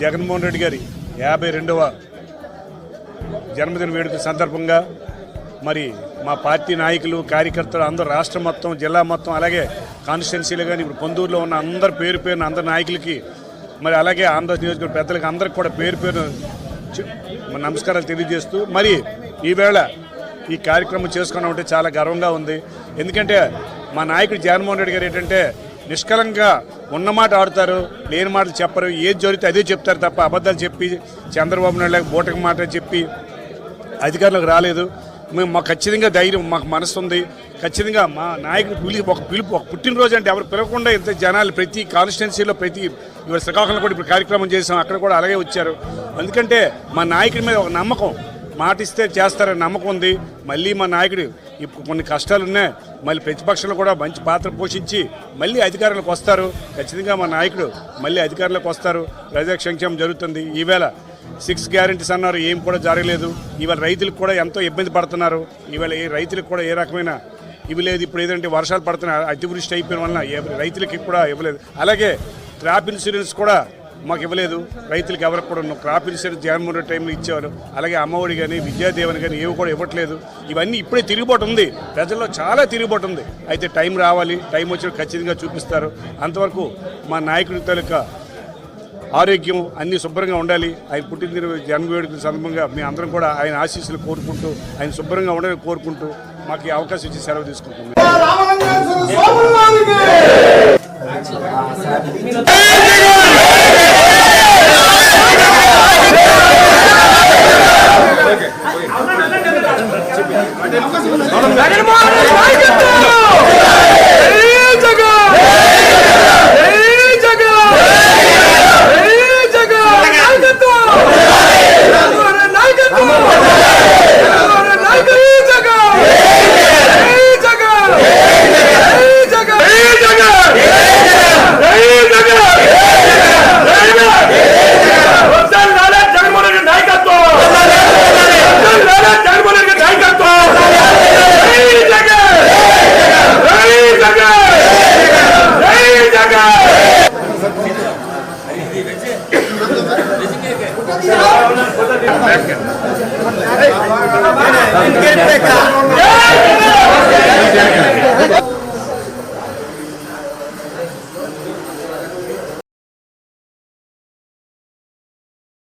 జగన్మోహన్ రెడ్డి గారి యాభై రెండవ జన్మదిన వేడుక సందర్భంగా మరి మా పార్టీ నాయకులు కార్యకర్తలు అందరూ రాష్ట్రం మొత్తం జిల్లా మొత్తం అలాగే కాన్స్టిట్యున్సీలు కానీ ఇప్పుడు పొందూరులో ఉన్న అందరు పేరు పేరున అందరి నాయకులకి మరి అలాగే ఆంధ్ర నియోజకవర్గ పెద్దలకి అందరికి కూడా పేరు పేరు నమస్కారాలు తెలియజేస్తూ మరి ఈవేళ ఈ కార్యక్రమం చేసుకున్నామంటే చాలా గర్వంగా ఉంది. ఎందుకంటే మా నాయకుడు జగన్మోహన్ రెడ్డి గారు ఏంటంటే నిష్కలంగా ఉన్నమాట ఆడుతారు లేని మాటలు చెప్పరు. ఏది జరిగితే అదే చెప్తారు తప్ప అబద్ధాలు చెప్పి చంద్రబాబు నాయుడు బూటక మాట చెప్పి అధికారులకు రాలేదు. మేము మాకు ఖచ్చితంగా ధైర్యం మాకు మనసు ఉంది. ఖచ్చితంగా మా నాయకుడు పిలి ఒక పిలుపు ఒక పుట్టినరోజు అంటే ఎవరు పిలవకుండా ఇంత జనాలు ప్రతి కాన్స్టిట్యున్సీలో ప్రతి ఇవాళ శ్రీకాకుళంలో కూడా ఇప్పుడు కార్యక్రమం చేసాం. అక్కడ కూడా అలాగే వచ్చారు. ఎందుకంటే మా నాయకుడి మీద ఒక నమ్మకం. మాటిస్తే చేస్తారని నమ్మకం ఉంది. మళ్ళీ మా నాయకుడు ఇప్పుడు కొన్ని కష్టాలు ఉన్నాయి మళ్ళీ ప్రతిపక్షంలో కూడా మంచి పాత్ర పోషించి మళ్ళీ అధికారంలోకి వస్తారు. ఖచ్చితంగా మా నాయకుడు మళ్ళీ అధికారంలోకి వస్తారు. ప్రజా సంక్షేమం జరుగుతుంది. ఈవేళ సిక్స్ గ్యారెంటీస్ అన్నారు. ఏం కూడా జరగలేదు. ఇవాళ రైతులకు కూడా ఎంతో ఇబ్బంది పడుతున్నారు. ఈవేళ ఏ రైతులకు కూడా ఏ రకమైన ఇవి లేదు. ఇప్పుడు ఏదంటే వర్షాలు పడుతున్నాయి అతివృష్టి అయిపోయిన వలన రైతులకి కూడా ఇవ్వలేదు. అలాగే క్రాప్ ఇన్సూరెన్స్ కూడా మాకు ఇవ్వలేదు. రైతులకు ఎవరికి కూడా క్రాప్ ఇన్సూరెన్స్ జగన్మోహన్ రెడ్డి టైంలో ఇచ్చేవారు అలాగే అమ్మఒడి కానీ విద్యాదేవన్ కానీ ఏవి కూడా ఇవ్వట్లేదు. ఇవన్నీ ఇప్పుడే తిరుగుబాటు ఉంది. ప్రజల్లో చాలా తిరుగుబాటు ఉంది. అయితే టైం రావాలి. టైం వచ్చి ఖచ్చితంగా చూపిస్తారు. అంతవరకు మా నాయకుడి తాలూకా ఆరోగ్యం అన్ని శుభ్రంగా ఉండాలి. ఆయన పుట్టినరోజు జన్మవేడుకల సందర్భంగా మీ అందరం కూడా ఆయన ఆశీస్సులు కోరుకుంటూ ఆయన శుభ్రంగా ఉండాలని కోరుకుంటూ మాకు ఈ అవకాశం ఇచ్చి సెలవు తీసుకుంటున్నాం. ¡Gracias! రామలింగేశ్వర